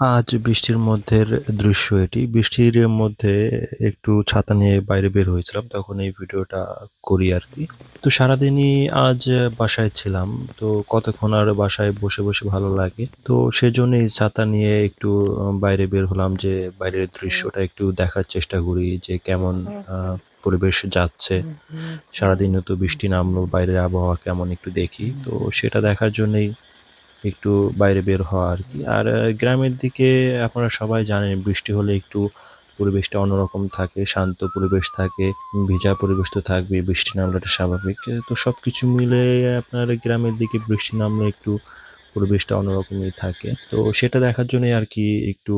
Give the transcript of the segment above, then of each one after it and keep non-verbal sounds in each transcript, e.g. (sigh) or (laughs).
আজ বৃষ্টির মধ্যের দৃশ্য এটি। বৃষ্টির মধ্যে একটু ছাতা নিয়ে বাইরে বের হয়েছিলাম। তখন এই ভিডিওটা করি আরকি। তো সারাদিনই আজ বাসায় ছিলাম। তো কতক্ষণ আর বাসায় বসে, বসে ভালো লাগে। তো সেজন্যই ছাতা নিয়ে একটু বাইরে বের হলাম যে বাইরের দৃশ্যটা একটু দেখার চেষ্টা করি যে কেমন পরিবেশ যাচ্ছে। সারাদিনও তো বৃষ্টি নামলো, বাইরের আবহাওয়া কেমন একটু দেখি। তো সেটা দেখার জন্যই একটু বাইরে বের হওয়া আর কি আর গ্রামের দিকে আপনারা সবাই জানেন বৃষ্টি হলে একটু পরিবেশটা অন্যরকম থাকে, শান্ত পরিবেশ থাকে, ভেজা পরিবেশ তো থাকবে বৃষ্টি নামলে এটা স্বাভাবিক। তো সব কিছু মিলে আপনার গ্রামের দিকে বৃষ্টি নামলে একটু পরিবেশটা অন্যরকমই থাকে। তো সেটা দেখার জন্য আর কি একটু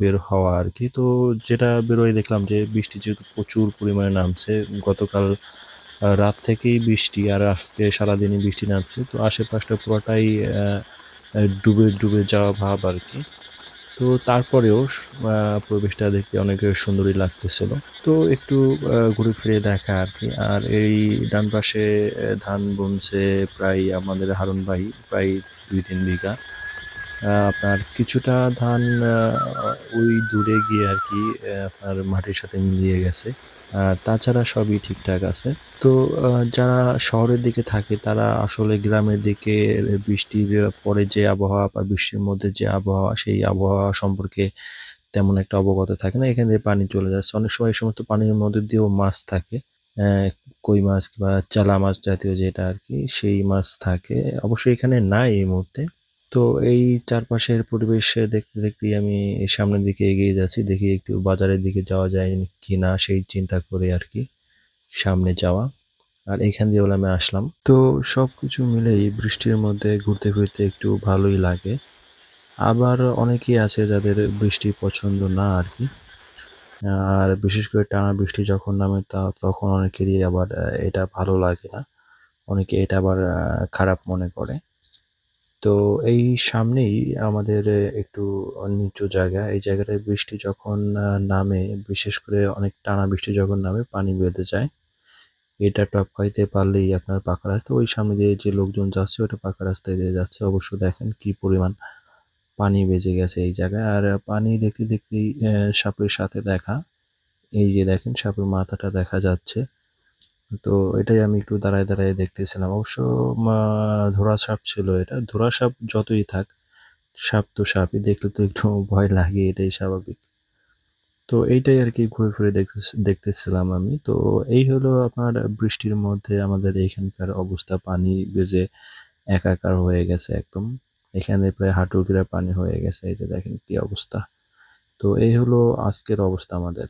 বের হওয়া আর কি তো যেটা বেরোয় দেখলাম যে বৃষ্টি যেহেতু প্রচুর পরিমাণে নামছে, গতকাল রাত থেকেই বৃষ্টি আর আজকে সারাদিনই বৃষ্টি নামছে। তো আশেপাশটা পুরোটাই ডুবে, ডুবে যাওয়া ভাব আর কি তো তারপরেও পরিবেশটা দেখতে অনেক সুন্দরই লাগতেছিল। তো একটু ঘুরে ফিরে দেখা আর কি আর এই ডান পাশে ধান বুনছে প্রায় আমাদের হারুন ভাই, প্রায় ২-৩ বিঘা। আপনার কিছুটা ধান ওই দূরে গিয়ে আর কি আপনার মাটির সাথে মিলিয়ে গেছে। তাছাড়া সবই ঠিকঠাক আছে। তো যারা শহরের দিকে থাকে তারা আসলে গ্রামের দিকে বৃষ্টির পরে যে আবহাওয়া বা বৃষ্টির মধ্যে যে আবহাওয়া, সেই আবহাওয়া সম্পর্কে তেমন একটা অবগত থাকে না। এখান দিয়ে পানি চলে যাচ্ছে। অনেক সময় এই সমস্ত পানির মধ্যে দিয়েও মাছ থাকে। কই মাছ বা চালা মাছ জাতীয় যেটা আর কি সেই মাছ থাকে। অবশ্যই এখানে নাই এই মুহূর্তে। তো এই চারপাশের পরিবেশ দেখতে, দেখতেই আমি সামনের দিকে এগিয়ে যাচ্ছি। দেখি একটু বাজারের দিকে যাওয়া যায় কি না সেই চিন্তা করে আর কি সামনে যাওয়া। আর এখান দিয়ে আমি আসলাম। তো সব কিছু মিলেই বৃষ্টির মধ্যে ঘুরতে ফিরতে একটু ভালোই লাগে। আবার অনেকেই আছে যাদের বৃষ্টি পছন্দ না আর কি আর বিশেষ করে টানা বৃষ্টি যখন নামে তা তখন অনেকেরই আবার এটা ভালো লাগে না। অনেকে এটা আবার খারাপ মনে করে। তো এই সামনেই আমাদের একটু নিচু জায়গা। এই জায়গাটায় বৃষ্টি যখন নামে, বিশেষ করে অনেক টানা বৃষ্টি যখন নামে পানি বেঁধে যায়। এটা টপকাইতে পারলেই আপনার পাকা রাস্তা। ওই সামনে দিয়ে যে লোকজন যাচ্ছে ওটা পাকা রাস্তায় দিয়ে যাচ্ছে। অবশ্য দেখেন কি পরিমাণ পানি বেজে গেছে এই জায়গায়। আর পানি দেখতে, দেখতেই সাপের সাথে দেখা। এই যে দেখেন সাপের মাথাটা দেখা যাচ্ছে। তো এটাই আমি একটু দাঁড়ায়, দাঁড়ায় দেখতেছিলাম। অবশ্য ধোড়া সাপ ছিল এটা। ধোড়া সাপ যতই থাক, সাপ তো সাপই। দেখলে তো একটু (laughs) ভয় লাগে এটাই স্বাভাবিক। তো এইটাই আর কি ঘুরে ফিরে দেখতেছ দেখতেছিলাম আমি। তো এই হলো আপনার বৃষ্টির মধ্যে আমাদের এখানকার অবস্থা। পানি বেজে একাকার হয়ে গেছে একদম। এখানে প্রায় হাঁটু গেড়া পানি হয়ে গেছে। এই যে দেখেন কি অবস্থা। তো এই হলো আজকের অবস্থা আমাদের।